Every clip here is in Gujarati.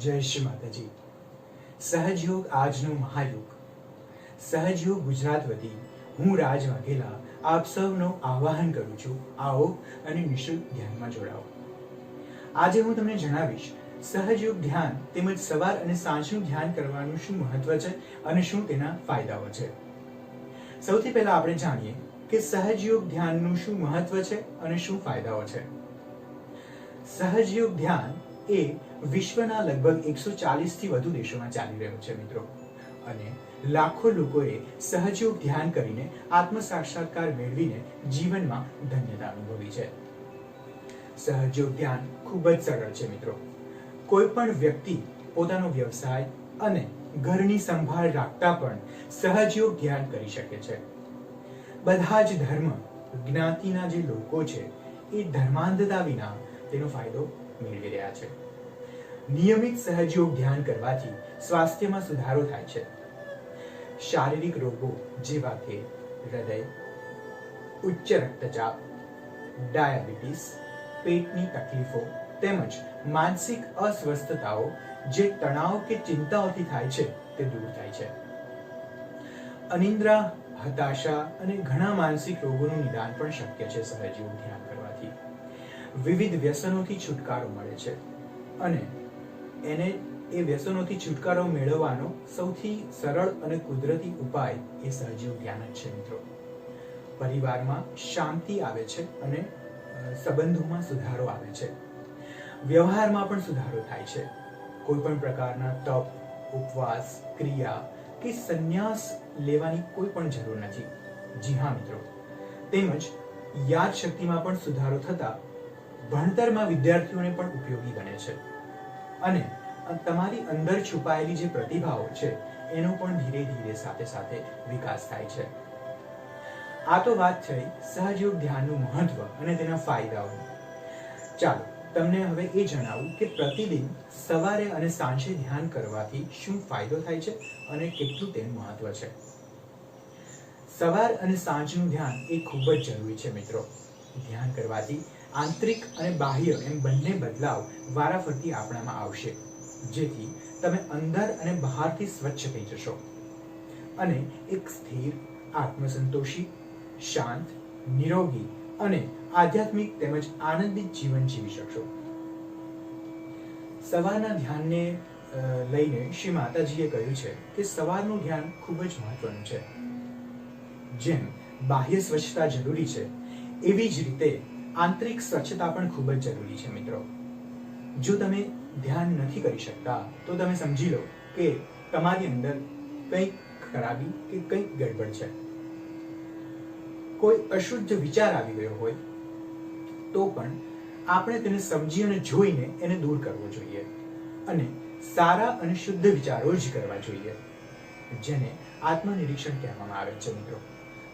જય શ્રી માતાજી. સહજયોગ આજનો મહાયુગ. સહજયોગ ગુજરાત વતી હું રાજ વાઘેલા આપ સૌનો આહ્વાન કરું છું. આવો અને નિઃશુલ્ક ધ્યાનમાં જોડાઓ આજે હું તમને જણાવીશ સહજયોગ ધ્યાન તેમજ સવાર અને સાંજનું ધ્યાન કરવાનું શું મહત્વ છે અને શું તેના ફાયદાઓ છે. સૌથી પહેલા આપણે જાણીએ કે સહજયોગ ધ્યાનનું શું મહત્વ છે અને શું ફાયદાઓ છે. સહજયોગ ધ્યાન એ વિશ્વના લગભગ એકસો ચાલીસથી વધુ દેશોમાં ચાલી રહ્યો છે, મિત્રો. અને લાખો લોકોએ સહજયોગ ધ્યાન કરીને આત્મ સાક્ષાત્કાર મેળવીને જીવનમાં ધન્યતા અનુભવી છે. સહજયોગ ધ્યાન ખૂબ જ સરળ છે, મિત્રો. કોઈ પણ વ્યક્તિ પોતાનો વ્યવસાય અને ઘરની સંભાળ રાખતા પણ સહજયોગ ધ્યાન કરી શકે છે. બધા જ ધર્મ જ્ઞાતિના જે લોકો છે, એ ધર્માંધતા વિના તેનો ફાયદો મેળવી રહ્યા છે. નિયમિત સહજયોગ ધ્યાન કરવાથી સ્વાસ્થ્યમાં સુધારો થાય છે. શારીરિક રોગો જેવા કે હૃદય, ઉચ્ચ રક્તચાપ, ડાયાબિટીસ, પેટની તકલીફો તેમજ માનસિક અસ્વસ્થતાઓ જે તણાવ કે ચિંતાઓથી થાય છે તે દૂર થાય છે. અનિદ્રા, હતાશા અને ઘણા માનસિક રોગોનું નિદાન પણ શક્ય છે સહજીવ ધ્યાન કરવાથી વિવિધ વ્યસનોથી છુટકારો મળે છે. અને એને એ વ્યસનોથી છુટકારો મેળવવાનો સૌથી સરળ અને કુદરતી ઉપાય એ સહજીવ ધ્યાન જ છે મિત્રો. પરિવારમાં શાંતિ આવે છે અને સંબંધોમાં સુધારો આવે છે. વ્યવહારમાં પણ સુધારો થાય છે. કોઈ પણ પ્રકારના તપ, ઉપવાસ, ક્રિયા કે સંન્યાસ લેવાની કોઈ પણ જરૂર નથી. જી હા મિત્રો. તેમજ યાદ શક્તિમાં પણ સુધારો થતા ભણતરમાં વિદ્યાર્થીઓને પણ ઉપયોગી બને છે. અને તમારી અંદર છુપાયેલી જે પ્રતિભાઓ છે, એનો પણ ધીરે ધીરે સાથે સાથે વિકાસ થાય છે. આ તો વાત થઈ સહયોગ ધ્યાનનું મહત્વ અને તેના ફાયદાઓ. ચાલો, તમને હવે એ જણાવું કે પ્રતિદિન સવારે અને સાંજે ધ્યાન કરવાથી શું ફાયદો થાય છે અને કેટલું તેનું મહત્વ છે. સવાર અને સાંજનું ધ્યાન એ ખૂબ જ જરૂરી છે મિત્રો. ધ્યાન કરવાથી આંતરિક અને બાહ્ય એમ બંને બદલાવ વારાફરતી આપણામાં આવશે. જેથી તમે અંદર અને બહારથી સ્વચ્છ થઈ જશો. અને એક સ્થિર, આત્મસંતોષી, શાંત, નિરોગી અને આધ્યાત્મિક તેમજ આનંદિત જીવન જીવી શકશો. સવારના ધ્યાનને લઈને શ્રી માતાજીએ કહ્યું છે કે સવારનું ધ્યાન ખૂબ જ મહત્વનું છે. જેમ બાહ્ય સ્વચ્છતા જરૂરી છે, એવી જ રીતે આંતરિક સ્વચ્છતા પણ ખૂબ જ જરૂરી છે મિત્રો. જો તમે ધ્યાન નથી કરી શકતા, તો તમે સમજી લો કે તમારી અંદર કંઈક ખરાબી કે કંઈક ગડબડ છે. કોઈ અશુદ્ધ વિચાર આવી ગયો હોય, તો પણ આપણે તેને સમજી અને જોઈને એને દૂર કરવો જોઈએ અને સારા અને શુદ્ધ વિચારો જ કરવા જોઈએ, જેને આત્મનિરીક્ષણ કહેવામાં આવે છે મિત્રો.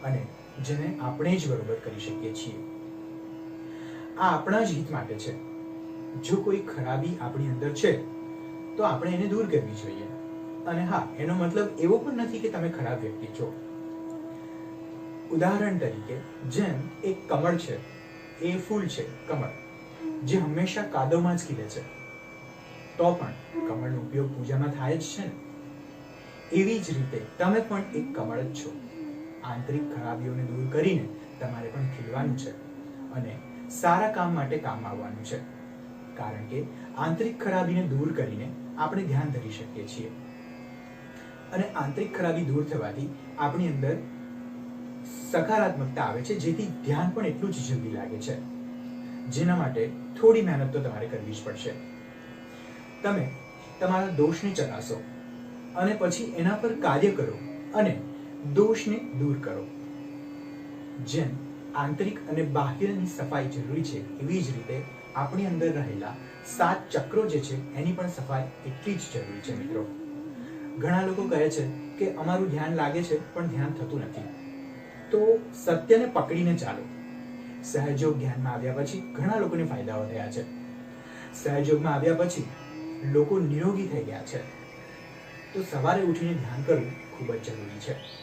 અને જેને આપણે જ બરોબર કરી શકીએ છીએ. આ આપણા જ હિત માટે છે. જો કોઈ ખરાબી આપણી અંદર છે, તો આપણે એને દૂર કરવી જોઈએ. અને હા, એનો મતલબ એવો પણ નથી કે તમે ખરાબ વ્યક્તિ છો. ઉદાહરણ તરીકે, જેમ એક કમળ છે, એ ફૂલ છે, કમળ, જે હંમેશા કાદવમાં જ ખીલે છે. તો પણ કમળનો ઉપયોગ પૂજામાં થાય જ છે ને? એવી જ રીતે તમે પણ એક કમળ જ છો. આંતરિક ખરાબીઓને દૂર કરીને તમારે પણ ખીલવાનું છે. અને સારા કામ માટે કામ આવવાનું છે. કારણ કે આંતરિક ખરાબીને દૂર કરીને આપણે ધ્યાન ધરી શકીએ છીએ. અને આંતરિક ખરાબી દૂર થવાથી આપણી અંદર સકારાત્મકતા આવે છે, જેથી ધ્યાન પણ એટલું જ જલ્દી લાગે છે. જેના માટે થોડી મહેનત તો તમારે કરવી જ પડશે. તમે તમારા દોષને ચકાસો અને પછી એના પર કાર્ય કરો અને દોષને દૂર કરો. જેમ આંતરિક અને બાહ્યની સફાઈ જરૂરી છે એવી જ રીતે આપણી અંદર રહેલા સાત ચક્રો જે છે એની પણ સફાઈ એટલી જ જરૂરી છે મિત્રો. ઘણા લોકો કહે છે કે અમારું ધ્યાન લાગે છે પણ ધ્યાન થતું નથી. તો સત્યને પકડીને ચાલો. સહયોગ ધ્યાનમાં આવ્યા પછી ઘણા લોકોને ફાયદાઓ થયા છે. સહયોગમાં આવ્યા પછી લોકો નિરોગી થઈ ગયા છે. તો સવારે ઉઠીને ધ્યાન કરવું ખૂબ જ જરૂરી છે.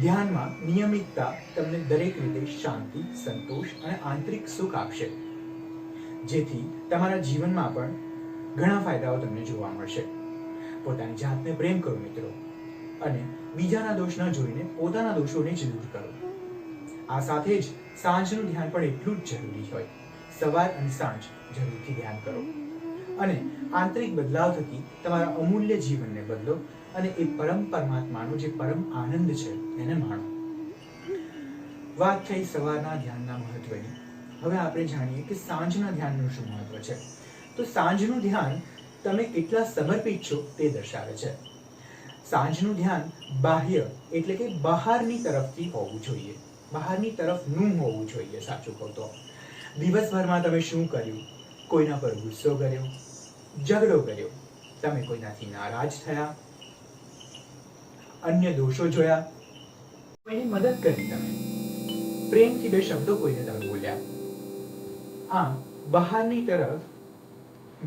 ધ્યાનમાં નિયમિતતા તમને દરેક રીતે શાંતિ, સંતોષ અને આંતરિક સુખ આપશે. જેથી તમારા જીવનમાં પણ ઘણા ફાયદાઓ તમને જોવા મળશે. પોતાની જાતને પ્રેમ કરો મિત્રો, અને બીજાના દોષ ન જોઈને પોતાના દોષોને જ દૂર કરો. આ સાથે જ સાંજનું ધ્યાન પણ એટલું જ જરૂરી હોય. સવાર અને સાંજ જરૂરથી ધ્યાન કરો. અને આંતરિક બદલાવ થકી તમારા અમૂલ્ય જીવનને બદલો. અને એ પરમ પરમાત્માનો જે પરમ આનંદ છે, એને માણો. વાત થઈ સવારના ધ્યાનના મહત્વની. હવે આપણે જાણીએ કે સાંજના ધ્યાનનું શું મહત્વ છે. તો સાંજનું ધ્યાન તમે કેટલા સમર્પિત છો તે દર્શાવે છે. સાંજનું ધ્યાન બાહ્ય એટલે કે બહારની તરફથી હોવું જોઈએ. બહારની તરફનું હોવું જોઈએ, સાચું કહું તો. દિવસભરમાં તમે શું કર્યું? કોઈના પર ગુસ્સો કર્યો? ઝઘડો કર્યો? તમે કોઈનાથી નારાજ થયા? અન્ય દોષો જોયા. એની મદદ કરી તમે. પ્રેમથી બે શબ્દો કોઈને તમે બોલ્યા. આમ, બહારની તરફ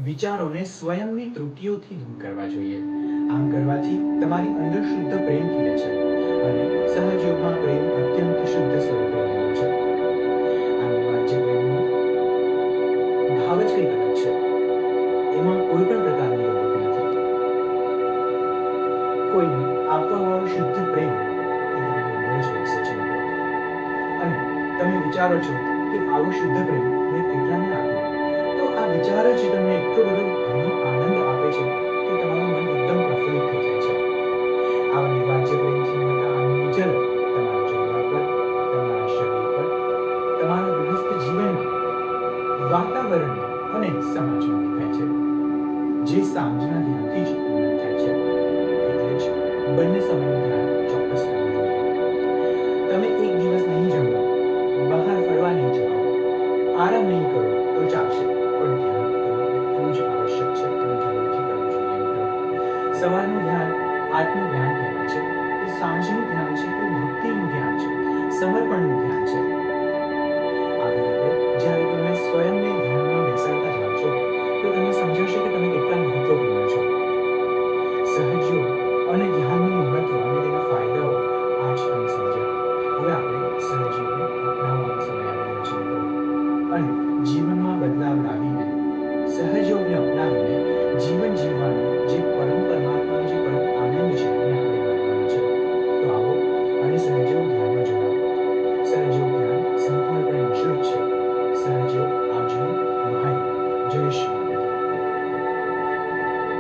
વિચારોને સ્વયંની ત્રુટિઓથી દૂર કરવા જોઈએ. આમ કરવાથી તમારી અંદર શુદ્ધ પ્રેમ ખીલે છે અને સહજયોગમાં પ્રેમ અત્યંત શુદ્ધ સ્વરૂપ રહેલો છે. આની ભાવ જ કંઈક છે. એમાં કોઈ પણ પ્રકારની કોઈને આપવા વાળો શુદ્ધ પ્રેમ અને તમે વિચારો છો કે આવો શુદ્ધ પ્રેમ મેં કેટલાને આપ્યો? તો આ વિચાર જ તમને એટલો બધો ઘણો આનંદ આપે છે કે તમારું મન એકદમ પ્રફુલ્લિત થઈ જાય છે. બંને સંબંધના ચોક્કસ તમે એક દિવસ નહીં જમો બહાર ફરવા નહીં જતો આરામ નહીં કરો તો ચાલશે પણ ધ્યાન એટલું જ આવશ્યક છે એટલું જરૂરથી કરવું જોઈએ સવારનું ધ્યાન આત્મ ધ્યાન કહેવાય છે એ સાંજનું ધ્યાન છે એ ભક્તિનું ધ્યાન છે સમર્પણનું ધ્યાન છે આવી રીતે જ્યારે તમે સ્વયંને ધ્યાનમાં બેસાડતા જાઓ છો તો તમને સમજાશે કે તમે કેટલા મહત્વપૂર્ણ છો સહજ યોગ અને જ્ઞાનની મહત્વ અને તેના ફાયદાઓ આજ અમે સમજ્યા હવે આપણે સહજીવને અપનાવવાનો સમય આવી ગયો છે અને જીવનમાં બદલાવ લાવીને સહજોગને અપનાવીને જીવન જીવવાનું જે પરમ